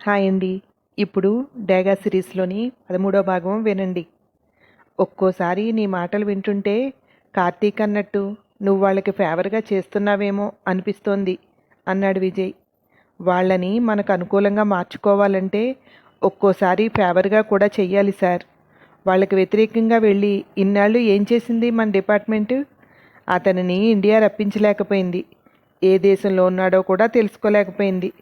Hi అండి. ఇప్పుడు డేగా సిరీస్లోని పదమూడో భాగం వినండి. ఒక్కోసారి నీ మాటలు వింటుంటే కార్తీక్ అన్నట్టు నువ్వు వాళ్ళకి ఫేవర్గా చేస్తున్నావేమో అనిపిస్తోంది అన్నాడు విజయ్. వాళ్ళని మనకు అనుకూలంగా మార్చుకోవాలంటే ఒక్కోసారి ఫేవర్గా కూడా చెయ్యాలి సార్. వాళ్ళకి వ్యతిరేకంగా వెళ్ళి ఇన్నాళ్ళు ఏం చేసింది మన డిపార్ట్మెంటు? అతనిని ఇండియా రప్పించలేకపోయింది. ఏ దేశంలో ఉన్నాడో కూడా తెలుసుకోలేకపోయింది.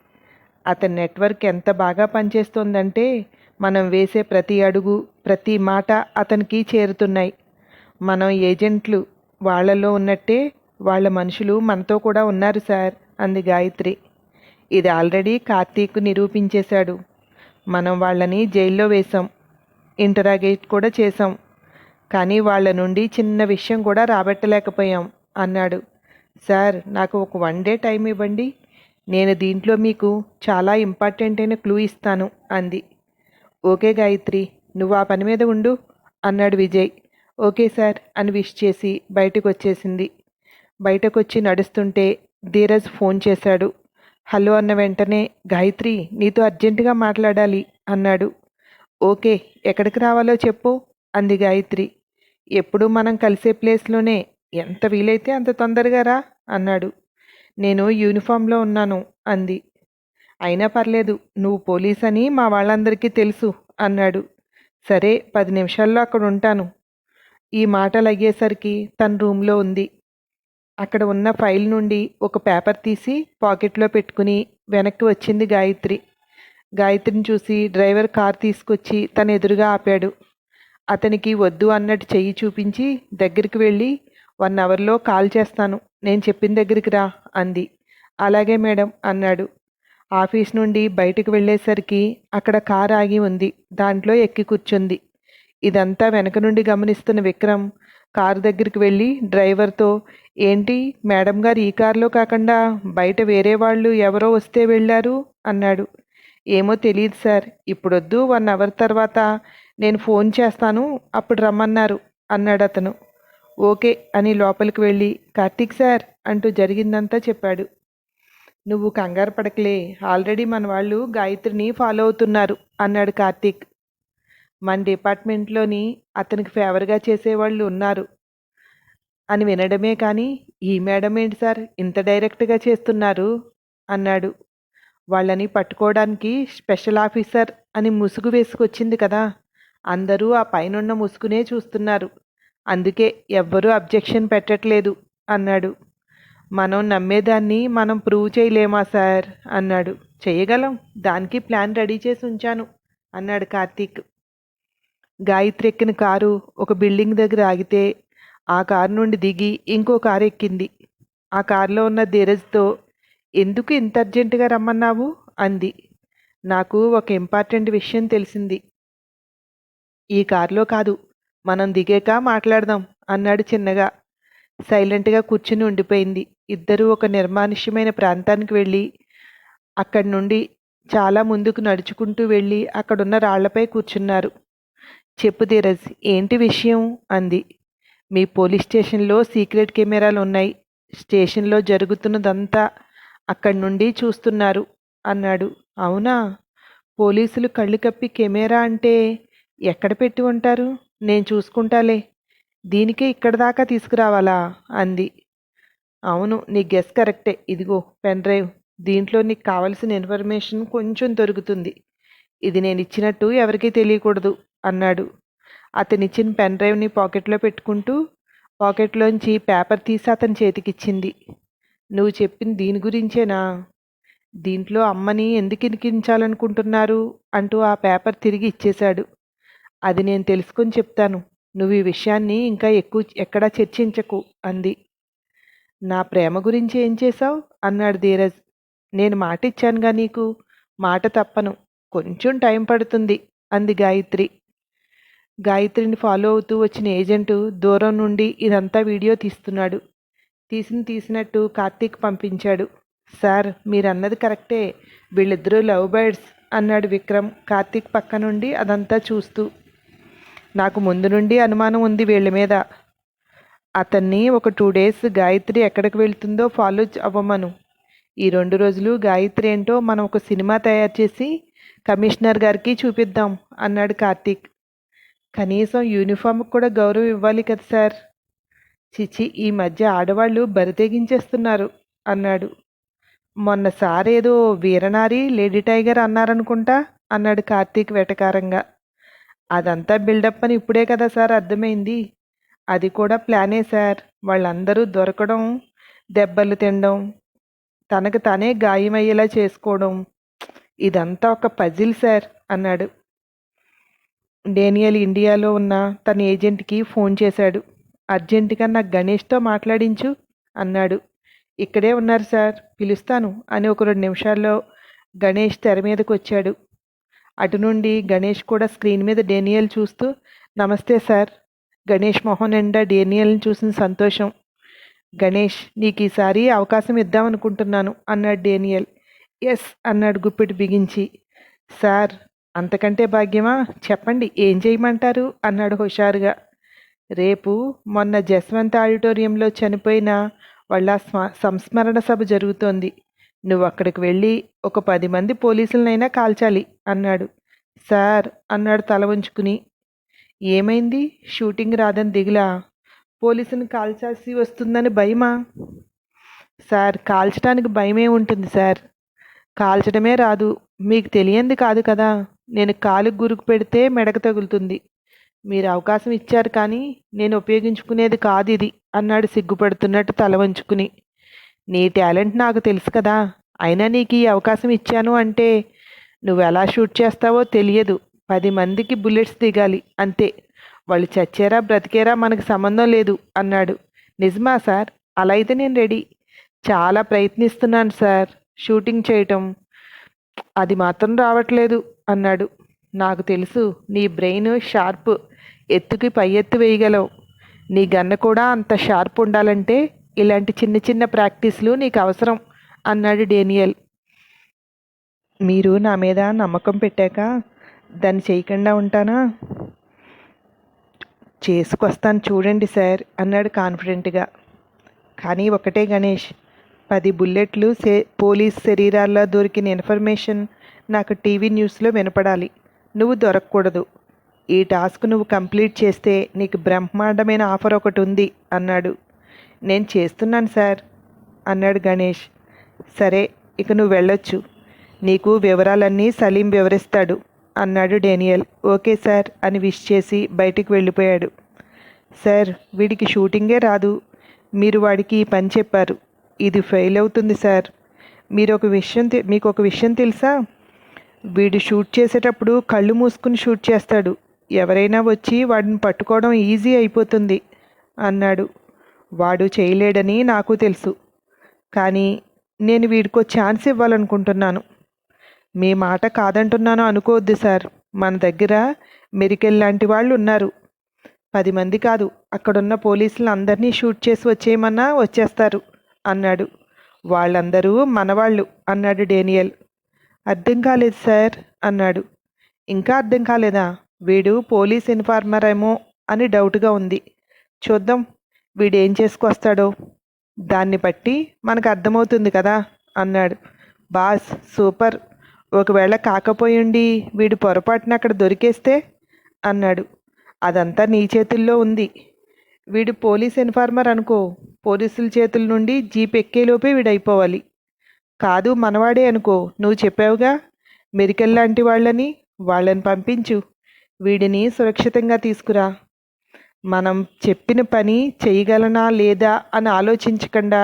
అతని నెట్వర్క్ ఎంత బాగా పనిచేస్తోందంటే మనం వేసే ప్రతి అడుగు ప్రతి మాట అతనికి చేరుతున్నాయి. మనం ఏజెంట్లు వాళ్ళలో ఉన్నట్టే వాళ్ళ మనుషులు మనతో కూడా ఉన్నారు సార్ అంది గాయత్రి. ఇది ఆల్రెడీ కార్తీక్ నిరూపించేశాడు. మనం వాళ్ళని జైల్లో వేశాం ఇంటరాగేట్ కూడా చేశాం. కానీ వాళ్ళ నుండి చిన్న విషయం కూడా రాబట్టలేకపోయాం అన్నాడు. సార్ నాకు ఒక వన్ డే టైం ఇవ్వండి. నేను దీంట్లో మీకు చాలా ఇంపార్టెంట్ అయిన క్లూ ఇస్తాను అంది. ఓకే గాయత్రి నువ్వు ఆ పని మీద ఉండు అన్నాడు విజయ్. ఓకే సార్ అని విష్ చేసి బయటకు వచ్చేసింది బయటకు వచ్చి నడుస్తుంటే ధీరజ్ ఫోన్ చేశాడు. హలో అన్న వెంటనే గాయత్రి నీతో అర్జెంటుగా మాట్లాడాలి అన్నాడు. ఓకే ఎక్కడికి రావాలో చెప్పు అంది గాయత్రి. ఎప్పుడు మనం కలిసే ప్లేస్లోనే ఎంత వీలైతే అంత తొందరగా రా అన్నాడు. నేను యూనిఫామ్లో ఉన్నాను అంది. అయినా పర్లేదు నువ్వు పోలీస్ అని మా వాళ్ళందరికీ తెలుసు అన్నాడు. సరే పది నిమిషాల్లో అక్కడ ఉంటాను. ఈ మాటలు అయ్యేసరికి తన రూమ్లో ఉంది. అక్కడ ఉన్న ఫైల్ నుండి ఒక పేపర్ తీసి పాకెట్లో పెట్టుకుని వెనక్కి వచ్చింది గాయత్రి. గాయత్రిని చూసి డ్రైవర్ కార్ తీసుకొచ్చి తన ఎదురుగా ఆపాడు. అతనికి వద్దు అన్నట్టు చెయ్యి చూపించి దగ్గరికి వెళ్ళి వన్ అవర్లో కాల్ చేస్తాను. నేను చెప్పిన దగ్గరికి రా అంది. అలాగే మేడం అన్నాడు. ఆఫీస్ నుండి బయటకు వెళ్ళేసరికి అక్కడ కార్ ఆగి ఉంది. దాంట్లో ఎక్కి కూర్చుంది. ఇదంతా వెనక నుండి గమనిస్తున్న విక్రమ్ కారు దగ్గరికి వెళ్ళి డ్రైవర్తో ఏంటి మేడం గారు ఈ కారులో కాకుండా బయట వేరే వాళ్ళు ఎవరో వస్తే వెళ్ళారు? అన్నాడు. ఏమో తెలియదు సార్. ఇప్పుడొద్దు వన్ అవర్ తర్వాత నేను ఫోన్ చేస్తాను అప్పుడు రమ్మన్నారు అన్నాడు అతను ఓకే అని లోపలికి వెళ్ళి కార్తీక్ సార్ అంటూ జరిగిందంతా చెప్పాడు. నువ్వు కంగారు పడకలే ఆల్రెడీ మన వాళ్ళు గాయత్రిని ఫాలో అవుతున్నారు అన్నాడు కార్తీక్. మన డిపార్ట్మెంట్లోని అతనికి ఫేవర్గా చేసేవాళ్ళు ఉన్నారు అని వినడమే కానీ ఈ మేడం ఏంటి సార్ ఇంత డైరెక్ట్గా చేస్తున్నారు అన్నాడు. వాళ్ళని పట్టుకోవడానికి స్పెషల్ ఆఫీసర్ అని ముసుగు వేసుకొచ్చింది కదా అందరూ ఆ పైనున్న ముసుగునే చూస్తున్నారు. అందుకే ఎవ్వరూ అబ్జెక్షన్ పెట్టట్లేదు అన్నాడు. మనం నమ్మేదాన్ని మనం ప్రూవ్ చేయలేమా సార్? అన్నాడు. చేయగలం. దానికి ప్లాన్ రెడీ చేసి ఉంచాను అన్నాడు కార్తీక్. గాయత్రి ఎక్కిన కారు ఒక బిల్డింగ్ దగ్గర ఆగితే ఆ కారు నుండి దిగి ఇంకో కారు ఎక్కింది. ఆ కారులో ఉన్న ధీరజ్తో ఎందుకు ఇంత అర్జెంటుగా రమ్మన్నావు? అంది. నాకు ఒక ఇంపార్టెంట్ విషయం తెలిసింది. ఈ కారులో కాదు మనం దిగాక మాట్లాడదాం అన్నాడు చిన్నగా. సైలెంట్గా కూర్చుని ఉండిపోయింది. ఇద్దరూ ఒక నిర్మానుష్యమైన ప్రాంతానికి వెళ్ళి అక్కడి నుండి చాలా ముందుకు నడుచుకుంటూ వెళ్ళి అక్కడున్న రాళ్ళపై కూర్చున్నారు. చెప్పు ధీరజ్ ఏంటి విషయం? అంది. మీ పోలీస్ స్టేషన్లో సీక్రెట్ కెమెరాలు ఉన్నాయి. స్టేషన్లో జరుగుతున్నదంతా అక్కడి నుండి చూస్తున్నారు అన్నాడు. అవునా? పోలీసులు కళ్ళు కప్పి కెమెరా అంటే ఎక్కడ పెట్టి ఉంటారు? నేను చూసుకుంటాలే. దీనికే ఇక్కడ దాకా తీసుకురావాలా? అంది. అవును నీ గెస్ కరెక్టే. ఇదిగో పెన్ డ్రైవ్. దీంట్లో నీకు కావలసిన ఇన్ఫర్మేషన్ కొంచెం దొరుకుతుంది. ఇది నేను ఇచ్చినట్టు ఎవరికీ తెలియకూడదు అన్నాడు. అతనిచ్చిన పెన్ డ్రైవ్ని పాకెట్లో పెట్టుకుంటూ పాకెట్లోంచి పేపర్ తీసి అతని చేతికిచ్చింది. నువ్వు చెప్పిన దీని గురించేనా? దీంట్లో అమ్మని ఎందుకు ఇరికించాలనుకుంటున్నారు అంటూ ఆ పేపర్ తిరిగి ఇచ్చేశాడు. అది నేను తెలుసుకొని చెప్తాను. నువ్వు ఈ విషయాన్ని ఇంకా ఎక్కువ ఎక్కడా చర్చించకు అంది. నా ప్రేమ గురించి ఏం చేశావు? అన్నాడు ధీరజ్. నేను మాట ఇచ్చానుగా నీకు? మాట తప్పను. కొంచెం టైం పడుతుంది అంది గాయత్రి. గాయత్రిని ఫాలో అవుతూ వచ్చిన ఏజెంటు దూరం నుండి ఇదంతా వీడియో తీస్తున్నాడు. తీసిన తీసినట్టు కార్తీక్ పంపించాడు. సార్ మీరన్నది కరెక్టే. వీళ్ళిద్దరూ లవ్ బర్డ్స్ అన్నాడు విక్రమ్. కార్తీక్ పక్క నుండి అదంతా చూస్తూ. నాకు ముందు నుండి అనుమానం ఉంది వీళ్ళ మీద. అతన్ని ఒక టూ డేస్ గాయత్రి ఎక్కడికి వెళ్తుందో ఫాలో అవ్వమను. ఈ రెండు రోజులు గాయత్రి ఏంటో మనం ఒక సినిమా తయారు చేసి కమిషనర్ గారికి చూపిద్దాం అన్నాడు కార్తీక్. కనీసం యూనిఫామ్కి కూడా గౌరవం ఇవ్వాలి కదా సార్? చిచి ఈ మధ్య ఆడవాళ్ళు బరితెగించేస్తున్నారు అన్నాడు. మొన్న సార్ ఏదో వీరనారి లేడీ టైగర్ అన్నారనుకుంటా? అన్నాడు కార్తీక్ వెటకారంగా. అదంతా బిల్డప్ అని ఇప్పుడే కదా సార్ అర్థమైంది. అది కూడా ప్లానే సార్. వాళ్ళందరూ దొరకడం దెబ్బలు తినడం తనకు తనే గాయమయ్యేలా చేసుకోవడం ఇదంతా ఒక పజిల్ సార్ అన్నాడు. డేనియల్ ఇండియాలో ఉన్న తన ఏజెంట్కి ఫోన్ చేశాడు. అర్జెంటుగా నాకు గణేష్తో మాట్లాడించు అన్నాడు. ఇక్కడే ఉన్నారు సార్. పిలుస్తాను అని ఒక రెండు నిమిషాల్లో గణేష్ తెర మీదకి వచ్చాడు అటు నుండి గణేష్ కూడా స్క్రీన్ మీద డేనియల్ చూస్తూ నమస్తే సార్. గణేష్ మోహన్ ఎండా డేనియల్ని చూసిన సంతోషం. గణేష్ నీకు ఈసారి అవకాశం ఇద్దామనుకుంటున్నాను అన్నాడు డేనియల్. ఎస్ అన్నాడు గుప్పిటి బిగించి. సార్ అంతకంటే భాగ్యమా? చెప్పండి ఏం చేయమంటారు? అన్నాడు హుషారుగా. రేపు మొన్న జస్వంత్ ఆడిటోరియంలో చనిపోయిన వాళ్ళ స్మ- సంస్మరణ సభ జరుగుతోంది. నువ్వు అక్కడికి వెళ్ళి ఒక పది మంది పోలీసులనైనా కాల్చాలి అన్నాడు. సార్ అన్నాడు తల ఉంచుకుని ఏమైంది? షూటింగ్ రాదని దిగులా? పోలీసుని కాల్చాల్సి వస్తుందని భయమా? సార్ కాల్చడానికి భయమే ఉంటుంది సార్. కాల్చడమే రాదు. మీకు తెలియంది కాదు కదా? నేను కాలుకు గురుకు పెడితే మెడకు తగులుతుంది. మీరు అవకాశం ఇచ్చారు కానీ నేను ఉపయోగించుకునేది కాదు ఇది అన్నాడు సిగ్గుపడుతున్నట్టు తల వంచుకుని. నీ టాలెంట్ నాకు తెలుసు కదా. అయినా నీకు ఈ అవకాశం ఇచ్చాను అంటే నువ్వు ఎలా షూట్ చేస్తావో తెలియదు. పది మందికి బుల్లెట్స్ దిగాలి. అంతే. వాళ్ళు చచ్చారా బ్రతికేరా మనకు సంబంధం లేదు అన్నాడు. నిజమా సార్? అలా అయితే నేను రెడీ. చాలా ప్రయత్నిస్తున్నాను సార్ షూటింగ్ చేయటం. అది మాత్రం రావట్లేదు అన్నాడు. నాకు తెలుసు నీ బ్రెయిన్ షార్ప్. ఎత్తుకి పై ఎత్తు వేయగలవు. నీ గన్న కూడా అంత షార్ప్ ఉండాలంటే ఇలాంటి చిన్న చిన్న ప్రాక్టీస్లు నీకు అవసరం అన్నాడు డేనియల్. మీరు నా మీద నమ్మకం పెట్టాక దాన్ని చేయకుండా ఉంటానా? చేసుకొస్తాను చూడండి సార్ అన్నాడు కాన్ఫిడెంట్గా. కానీ ఒకటే గణేష్ పది బుల్లెట్లు సే పోలీస్ శరీరాల్లో దొరికిన ఇన్ఫర్మేషన్ నాకు టీవీ న్యూస్లో వినపడాలి. నువ్వు దొరకకూడదు. ఈ టాస్క్ నువ్వు కంప్లీట్ చేస్తే నీకు బ్రహ్మాండమైన ఆఫర్ ఒకటి ఉంది అన్నాడు. నేను చేస్తున్నాను సార్ అన్నాడు గణేష్. సరే ఇక నువ్వు వెళ్ళొచ్చు. నీకు వివరాలన్నీ సలీం వివరిస్తాడు అన్నాడు డేనియల్. ఓకే సార్ అని విష్ చేసి బయటికి వెళ్ళిపోయాడు. సార్ వీడికి షూటింగే రాదు. మీరు వాడికి ఈ పని చెప్పారు. ఇది ఫెయిల్ అవుతుంది సార్. మీరు ఒక విషయం మీకు ఒక విషయం తెలుసా? వీడు షూట్ చేసేటప్పుడు కళ్ళు మూసుకుని షూట్ చేస్తాడు. ఎవరైనా వచ్చి వాడిని పట్టుకోవడం ఈజీ అయిపోతుంది అన్నాడు. వాడు చేయలేడని నాకు తెలుసు. కానీ నేను వీడికో ఛాన్స్ ఇవ్వాలనుకుంటున్నాను. మీ మాట కాదంటున్నాను అనుకోవద్దు సార్. మన దగ్గర మెరికెల్ లాంటి వాళ్ళు ఉన్నారు. పది మంది కాదు అక్కడున్న పోలీసులు అందరినీ షూట్ చేసి వచ్చేయమన్నా వచ్చేస్తారు అన్నాడు. వాళ్ళందరూ మనవాళ్ళు అన్నాడు డేనియల్. అర్థం కాలేదు సార్ అన్నాడు. ఇంకా అర్థం కాలేదా? వీడు పోలీస్ ఇన్ఫార్మర్ ఏమో అని డౌట్గా ఉంది. చూద్దాం. వీడేం చేసుకొస్తాడో? దాన్ని బట్టి మనకు అర్థమవుతుంది కదా? అన్నాడు. Boss super. ఒకవేళ కాకపోయిండి వీడు పొరపాటున అక్కడ దొరికేస్తే? అన్నాడు. అదంతా నీ చేతుల్లో ఉంది. వీడు పోలీస్ ఇన్ఫార్మర్ అనుకో. పోలీసుల చేతుల నుండి జీప్ ఎక్కేలోపే వీడైపోవాలి. అయిపోవాలి కాదు మనవాడే అనుకో. నువ్వు చెప్పావుగా? మెరికల్ లాంటి వాళ్ళని వాళ్ళని పంపించు. వీడిని సురక్షితంగా తీసుకురా. మనం చెప్పిన పని చేయగలనా లేదా అని ఆలోచించకుండా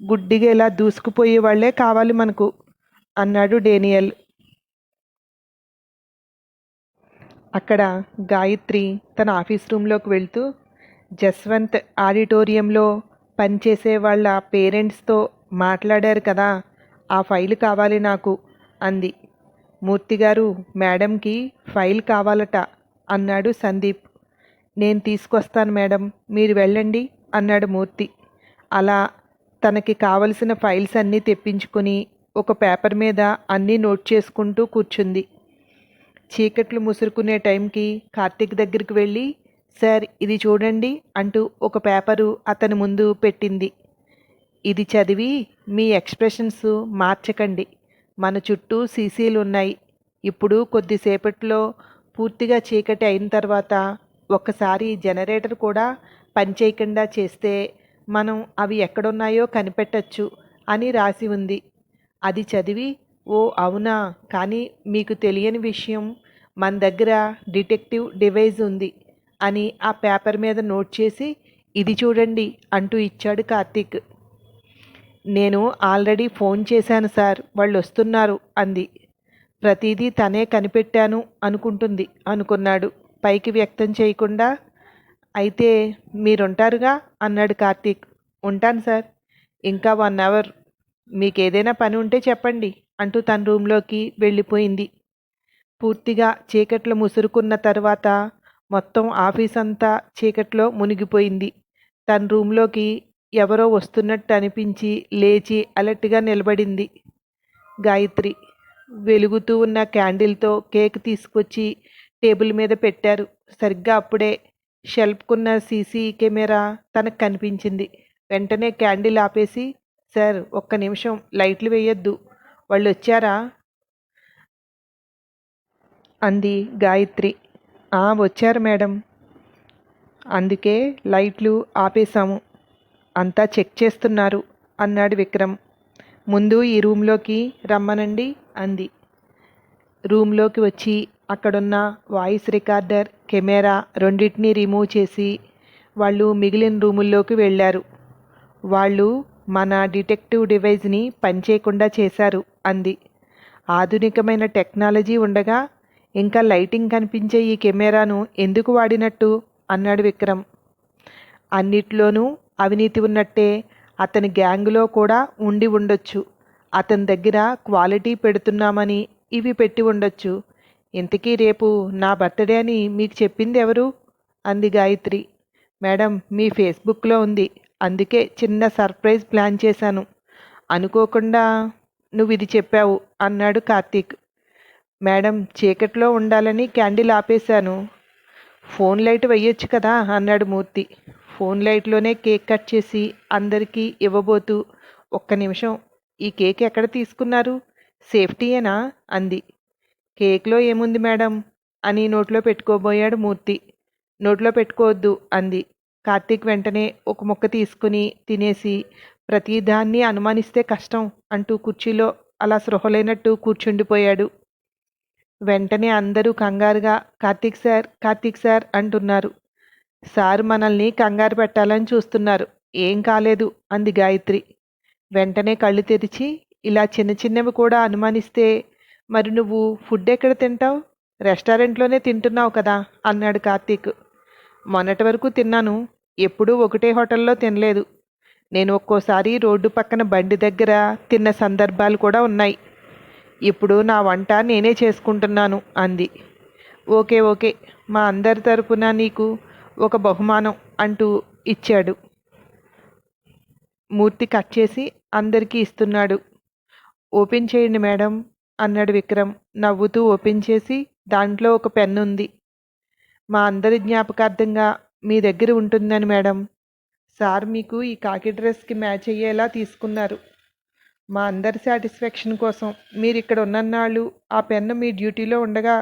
గుడ్డిగా ఇలా దూసుకుపోయే వాళ్ళే కావాలి మనకు అన్నాడు డేనియల్. అక్కడ గాయత్రి తన ఆఫీస్ రూమ్లోకి వెళ్తూ జస్వంత్ ఆడిటోరియంలో పనిచేసే వాళ్ళ పేరెంట్స్తో మాట్లాడారు కదా ఆ ఫైల్ కావాలి నాకు అంది. మూర్తి గారు మేడంకి ఫైల్ కావాలట అన్నాడు సందీప్. నేను తీసుకొస్తాను మేడం మీరు వెళ్ళండి అన్నాడు మూర్తి. అలా తనకి కావలసిన ఫైల్స్ అన్నీ తెప్పించుకొని ఒక పేపర్ మీద అన్నీ నోట్ చేసుకుంటూ కూర్చుంది. చీకట్లు ముసురుకునే టైంకి కార్తీక్ దగ్గరికి వెళ్ళి సార్ ఇది చూడండి అంటూ ఒక పేపరు అతని ముందు పెట్టింది. ఇది చదివి మీ ఎక్స్ప్రెషన్స్ మార్చకండి. మన చుట్టూ సీసీలు ఉన్నాయి. ఇప్పుడు కొద్దిసేపట్లో పూర్తిగా చీకటి అయిన తర్వాత ఒక్కసారి జనరేటర్ కూడా పనిచేయకుండా చేస్తే మనం అవి ఎక్కడున్నాయో కనిపెట్టచ్చు అని రాసి ఉంది. అది చదివి ఓ అవునా? కానీ మీకు తెలియని విషయం మన దగ్గర డిటెక్టివ్ డివైజ్ ఉంది అని ఆ పేపర్ మీద నోట్ చేసి ఇది చూడండి అంటూ ఇచ్చాడు కార్తీక్. నేను ఆల్రెడీ ఫోన్ చేశాను సార్ వాళ్ళు వస్తున్నారు అంది. ప్రతిదీ తనే కనిపెట్టాను అనుకుంటుంది అనుకున్నాడు. పైకి వ్యక్తం చేయకుండా అయితే మీరుంటారుగా? అన్నాడు కార్తీక్. ఉంటాను సార్. ఇంకా వన్ అవర్ మీకు ఏదైనా పని ఉంటే చెప్పండి అంటూ తన రూమ్లోకి వెళ్ళిపోయింది. పూర్తిగా చీకట్లో ముసురుకున్న తర్వాత మొత్తం ఆఫీస్ అంతా చీకట్లో మునిగిపోయింది. తన రూమ్లోకి ఎవరో వస్తున్నట్టు అనిపించి లేచి అలర్ట్గా నిలబడింది. గాయత్రి వెలుగుతూ ఉన్న క్యాండిల్తో కేక్ తీసుకొచ్చి టేబుల్ మీద పెట్టారు. సరిగ్గా అప్పుడే షెల్ఫ్కున్న సీసీ కెమెరా తనకు కనిపించింది. వెంటనే క్యాండిల్ ఆపేసి సార్ ఒక్క నిమిషం లైట్లు వేయొద్దు. వాళ్ళు వచ్చారా అంది గాయత్రి. "ఆ, వచ్చారు మేడం. అందుకే లైట్లు ఆపేశాము. అంతా చెక్ చేస్తున్నారు అన్నాడు విక్రమ్. ముందు ఈ రూమ్లోకి రమ్మనండి అంది. రూమ్లోకి వచ్చి అక్కడున్న వాయిస్ రికార్డర్ కెమెరా రెండింటినీ రిమూవ్ చేసి వాళ్ళు మిగిలిన రూముల్లోకి వెళ్ళారు. వాళ్ళు మన డిటెక్టివ్ డివైజ్ని పనిచేయకుండా చేశారు అంది. ఆధునికమైన టెక్నాలజీ ఉండగా ఇంకా లైటింగ్ కనిపించే ఈ కెమెరాను ఎందుకు వాడినట్టు? అన్నాడు విక్రమ్. అన్నిట్లోనూ అవినీతి ఉన్నట్టే అతని గ్యాంగ్లో కూడా ఉండి ఉండొచ్చు. అతని దగ్గర క్వాలిటీ పెడుతున్నామని ఇవి పెట్టి ఉండొచ్చు. ఇంతకీ రేపు నా బర్త్డే అని మీకు చెప్పింది ఎవరు? అంది గాయత్రి. మేడం మీ ఫేస్బుక్లో ఉంది. అందుకే చిన్న సర్ప్రైజ్ ప్లాన్ చేశాను. అనుకోకుండా నువ్వు ఇది చెప్పావు అన్నాడు కార్తీక్. మేడం చీకట్లో ఉండాలని క్యాండిల్ ఆపేశాను. ఫోన్ లైట్ వెయ్యొచ్చు కదా అన్నాడు మూర్తి. ఫోన్ లైట్లోనే కేక్ కట్ చేసి అందరికీ ఇవ్వబోతూ ఒక్క నిమిషం ఈ కేక్ ఎక్కడ తీసుకున్నారు? సేఫ్టీయేనా? అంది. కేక్లో ఏముంది మేడం? అని నోట్లో పెట్టుకోబోయాడు మూర్తి. నోట్లో పెట్టుకోవద్దు అంది. కార్తీక్ వెంటనే ఒక ముక్క తీసుకుని తినేసి ప్రతిదాన్ని అనుమానిస్తే కష్టం అంటూ కుర్చీలో అలా సృహలేనట్టు కూర్చుండిపోయాడు. వెంటనే అందరూ కంగారుగా కార్తీక్ సార్ కార్తీక్ సార్ అంటున్నారు. సార్ మనల్ని కంగారు పెట్టాలని చూస్తున్నారు. ఏం కాలేదు అంది గాయత్రి. వెంటనే కళ్ళు తెరిచి ఇలా చిన్న చిన్నవి కూడా అనుమానిస్తే మరి నువ్వు ఫుడ్ ఎక్కడ తింటావు? రెస్టారెంట్లోనే తింటున్నావు కదా అన్నాడు కార్తీక్. మొన్నటి వరకు తిన్నాను ఎప్పుడూ ఒకటే హోటల్లో తినలేదు. నేను ఒక్కోసారి రోడ్డు పక్కన బండి దగ్గర తిన్న సందర్భాలు కూడా ఉన్నాయి. ఇప్పుడు నా వంట నేనే చేసుకుంటున్నాను అంది. ఓకే ఓకే మా అందరి తరపున నీకు ఒక బహుమానం అంటూ ఇచ్చాడు. మూర్తి కట్ చేసి అందరికీ ఇస్తున్నాడు. ఓపెన్ చేయండి మేడం. అన్నాడు విక్రమ్ నవ్వుతూ ఓపెన్ చేసి దాంట్లో ఒక పెన్ను ఉంది. మా అందరి జ్ఞాపకార్థంగా మీ దగ్గర ఉంటుందని మేడం. సార్ మీకు ఈ కాకి డ్రెస్కి మ్యాచ్ అయ్యేలా తీసుకున్నారు. మా అందరి సాటిస్ఫాక్షన్ కోసం మీరు ఇక్కడ ఉన్నన్నాళ్ళు ఆ పెన్ను మీ డ్యూటీలో ఉండగా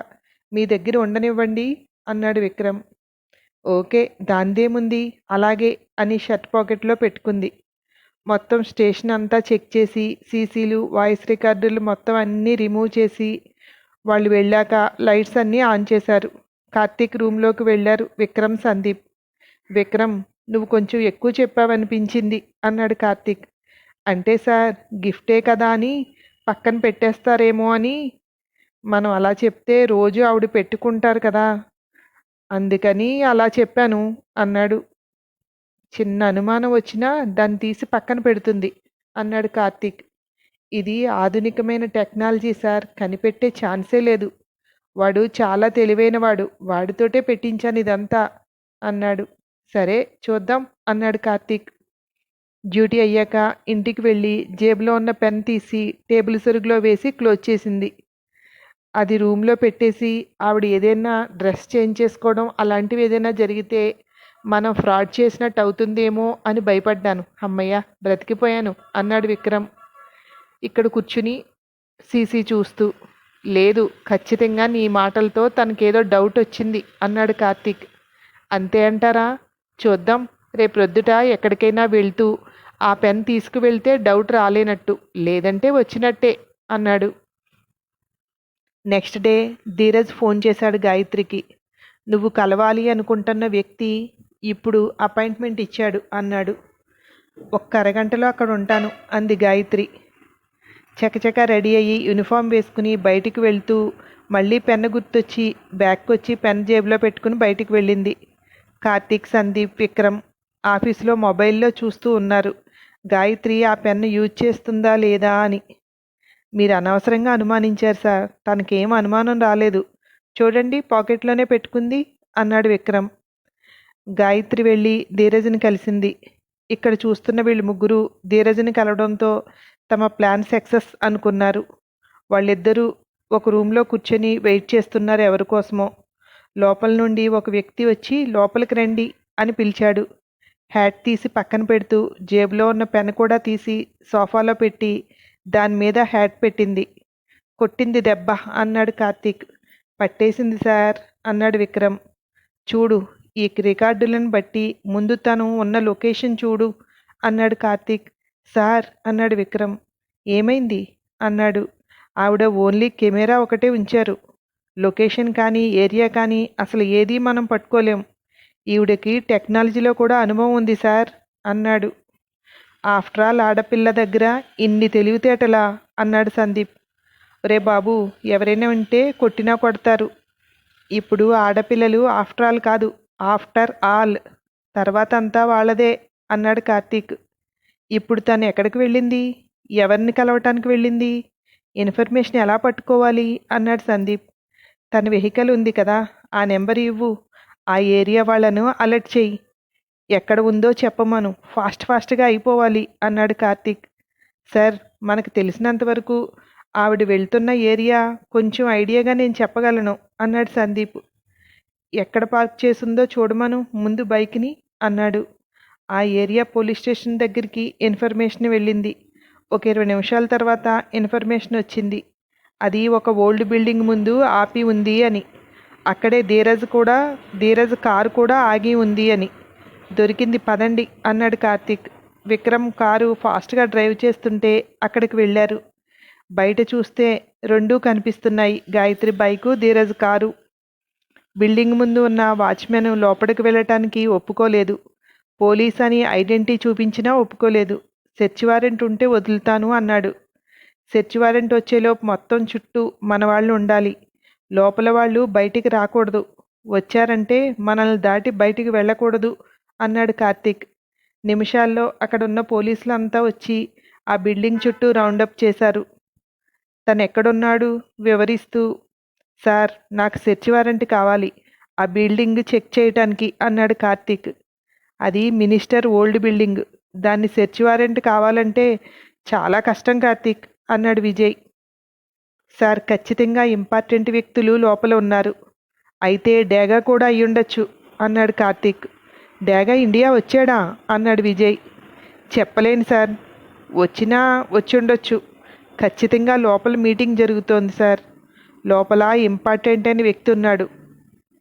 మీ దగ్గర ఉండనివ్వండి అన్నాడు విక్రమ్. ఓకే దాందేముంది? అలాగే అని షర్ట్ పాకెట్లో పెట్టుకుంది. మొత్తం స్టేషన్ అంతా చెక్ చేసి సీసీలు వాయిస్ రికార్డులు మొత్తం అన్నీ రిమూవ్ చేసి వాళ్ళు వెళ్ళాక లైట్స్ అన్నీ ఆన్ చేశారు. కార్తీక్ రూమ్లోకి వెళ్ళారు విక్రమ్ సందీప్. విక్రమ్ నువ్వు కొంచెం ఎక్కువ చెప్పావనిపించింది అన్నాడు కార్తీక్. అంటే సార్ గిఫ్టే కదా అని పక్కన పెట్టేస్తారేమో అని. మనం అలా చెప్తే రోజు ఆవిడ పెట్టుకుంటారు కదా. అందుకని అలా చెప్పాను అన్నాడు చిన్న అనుమానం వచ్చినా దాన్ని తీసి పక్కన పెడుతుంది. అన్నాడు కార్తీక్. ఇది ఆధునికమైన టెక్నాలజీ సార్. కనిపెట్టే ఛాన్సే లేదు. వాడు చాలా తెలివైనవాడు. వాడితోటే పెట్టించాను ఇదంతా అన్నాడు. సరే చూద్దాం అన్నాడు కార్తీక్. డ్యూటీ అయ్యాక ఇంటికి వెళ్ళి జేబులో ఉన్న పెన్ తీసి టేబుల్ సరుగులో వేసి క్లోజ్ చేసింది. అది రూమ్లో పెట్టేసి ఆవిడ ఏదైనా డ్రెస్ చేంజ్ చేసుకోవడం అలాంటివి ఏదైనా జరిగితే మనం ఫ్రాడ్ చేసినట్టు అవుతుందేమో అని భయపడ్డాను. అమ్మయ్య బ్రతికిపోయాను అన్నాడు విక్రమ్. ఇక్కడ కూర్చుని సీసీ చూస్తూ లేదు ఖచ్చితంగా నీ మాటలతో తనకేదో డౌట్ వచ్చింది అన్నాడు కార్తీక్. అంతే అంటారా? చూద్దాం రేపొద్దుట ఎక్కడికైనా వెళ్తూ ఆ పెన్ తీసుకువెళ్తే డౌట్ రాలేనట్టు లేదంటే వచ్చినట్టే అన్నాడు. నెక్స్ట్ డే ధీరజ్ ఫోన్ చేశాడు గాయత్రికి. నువ్వు కలవాలి అనుకుంటున్న వ్యక్తి ఇప్పుడు అపాయింట్మెంట్ ఇచ్చాడు అన్నాడు. ఒక్క అరగంటలో అక్కడ ఉంటాను అంది గాయత్రి. చకచక రెడీ అయ్యి యూనిఫామ్ వేసుకుని బయటికి వెళ్తూ మళ్ళీ పెన్ను గుర్తొచ్చి బ్యాగ్కి వచ్చి పెన్ జేబులో పెట్టుకుని బయటికి వెళ్ళింది. కార్తీక్ సందీప్ విక్రమ్ ఆఫీసులో మొబైల్లో చూస్తూ ఉన్నారు. గాయత్రి ఆ పెన్ను యూజ్ చేస్తుందా లేదా? అని. మీరు అనవసరంగా అనుమానించారు సార్. తనకేం అనుమానం రాలేదు. చూడండి పాకెట్లోనే పెట్టుకుంది అన్నాడు విక్రమ్. గాయత్రి వెళ్ళి ధీరజ్ని కలిసింది. ఇక్కడ చూస్తున్న వీళ్ళు ముగ్గురు ధీరజ్ని కలవడంతో తమ ప్లాన్ సక్సెస్ అనుకున్నారు. వాళ్ళిద్దరూ ఒక రూమ్లో కూర్చొని వెయిట్ చేస్తున్నారు ఎవరి కోసమో. లోపల నుండి ఒక వ్యక్తి వచ్చి లోపలికి రండి అని పిలిచాడు. హ్యాట్ తీసి పక్కన పెడుతూ జేబులో ఉన్న పెన్ కూడా తీసి సోఫాలో పెట్టి దాని మీద హ్యాట్ పెట్టింది. కొట్టింది దెబ్బ అన్నాడు కార్తీక్. పట్టేసింది సార్ అన్నాడు విక్రమ్. చూడు ఈ రికార్డులను బట్టి ముందు తను ఉన్న లొకేషన్ చూడు అన్నాడు కార్తీక్. సార్ అన్నాడు విక్రమ్. ఏమైంది? అన్నాడు. ఆవిడ ఓన్లీ కెమెరా ఒకటే ఉంచారు. లొకేషన్ కానీ ఏరియా కానీ అసలు ఏదీ మనం పట్టుకోలేం. ఈవిడకి టెక్నాలజీలో కూడా అనుభవం ఉంది సార్ అన్నాడు. ఆఫ్టర్ ఆల్ ఆడపిల్ల దగ్గర ఇన్ని తెలివితేటలా అన్నాడు సందీప్. రే బాబు ఎవరైనా ఉంటే కొట్టినా కొడతారు. ఇప్పుడు ఆడపిల్లలు ఆఫ్టర్ ఆల్ కాదు ఆఫ్టర్ ఆల్ తర్వాత అంతా వాళ్ళదే అన్నాడు కార్తీక్. ఇప్పుడు తను ఎక్కడికి వెళ్ళింది? ఎవరిని కలవటానికి వెళ్ళింది? ఇన్ఫర్మేషన్ ఎలా పట్టుకోవాలి? అన్నాడు సందీప్. తన వెహికల్ ఉంది కదా ఆ నెంబర్ ఇవ్వు. ఆ ఏరియా వాళ్ళను అలర్ట్ చేయి. ఎక్కడ ఉందో చెప్పమను. ఫాస్ట్ ఫాస్ట్గా అయిపోవాలి అన్నాడు కార్తీక్. సార్ మనకు తెలిసినంతవరకు ఆవిడ వెళ్తున్న ఏరియా కొంచెం ఐడియాగా నేను చెప్పగలను అన్నాడు సందీప్. ఎక్కడ పార్క్ చేసిందో చూడమను ముందు బైక్ని అన్నాడు. ఆ ఏరియా పోలీస్ స్టేషన్ దగ్గరికి ఇన్ఫర్మేషన్ వెళ్ళింది. ఒక ఇరవై నిమిషాల తర్వాత ఇన్ఫర్మేషన్ వచ్చింది. అది ఒక ఓల్డ్ బిల్డింగ్ ముందు ఆపి ఉంది అని. అక్కడే ధీరజ్ కూడా ధీరజ్ కారు కూడా ఆగి ఉంది అని. దొరికింది పదండి అన్నాడు కార్తీక్. విక్రమ్ కారు ఫాస్ట్గా డ్రైవ్ చేస్తుంటే అక్కడికి వెళ్ళారు. బయట చూస్తే రెండూ కనిపిస్తున్నాయి. Gayatri bike Dheeraj car. Building ముందు ఉన్న వాచ్మెన్ లోపలికి వెళ్ళటానికి ఒప్పుకోలేదు. పోలీస్ అని ఐడెంటిటీ చూపించినా ఒప్పుకోలేదు. సెర్చ్ వారెంట్ ఉంటే వదులుతాను అన్నాడు. సెర్చ్ వారెంట్ వచ్చేలోపు మొత్తం చుట్టూ మన వాళ్ళు ఉండాలి. లోపల వాళ్ళు బయటికి రాకూడదు. వచ్చారంటే మనల్ని దాటి బయటికి వెళ్ళకూడదు అన్నాడు కార్తీక్. నిమిషాల్లో అక్కడున్న పోలీసులంతా వచ్చి ఆ బిల్డింగ్ చుట్టూ రౌండప్ చేశారు. తను ఎక్కడున్నాడు వివరిస్తూ సార్ నాకు సెర్చ్ వారెంట్ కావాలి. ఆ బిల్డింగ్ చెక్ చేయటానికి అన్నాడు కార్తీక్. అది మినిస్టర్ ఓల్డ్ బిల్డింగ్. దాన్ని సెర్చ్ వారెంట్ కావాలంటే చాలా కష్టం కార్తీక్ అన్నాడు విజయ్. సార్ ఖచ్చితంగా ఇంపార్టెంట్ వ్యక్తులు లోపల ఉన్నారు. అయితే డేగా కూడా అయ్యుండొచ్చు అన్నాడు కార్తీక్. డేగా ఇండియా వచ్చాడా? అన్నాడు విజయ్. చెప్పలేను సార్. వచ్చినా వచ్చి ఉండొచ్చు ఖచ్చితంగా లోపల మీటింగ్ జరుగుతోంది సార్. లోపల ఇంపార్టెంట్ అని వ్యక్తి ఉన్నాడు.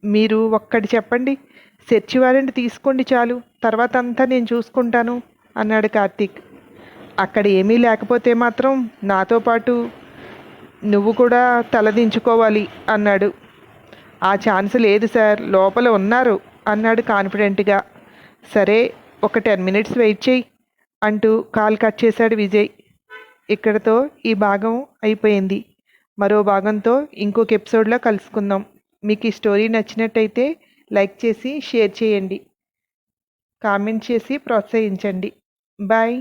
మీరు ఒక్కటి చెప్పండి. సెర్చ్ వారెంట్ తీసుకోండి చాలు. తర్వాత అంతా నేను చూసుకుంటాను అన్నాడు కార్తీక్. అక్కడ ఏమీ లేకపోతే మాత్రం నాతో పాటు నువ్వు కూడా తలదించుకోవాలి అన్నాడు. ఆ ఛాన్స్ లేదు సార్. లోపల ఉన్నారు అన్నాడు కాన్ఫిడెంట్గా సరే ఒక టెన్ మినిట్స్ వెయిట్ చేయి అంటూ కాల్ కట్ చేశాడు విజయ్. ఇక్కడతో ఈ భాగం అయిపోయింది. మరో భాగంతో ఇంకొక ఎపిసోడ్లో కలుసుకుందాం. మీకు ఈ స్టోరీ నచ్చినట్టయితే లైక్ చేసి షేర్ చేయండి. కామెంట్ చేసి ప్రోత్సహించండి. బాయ్.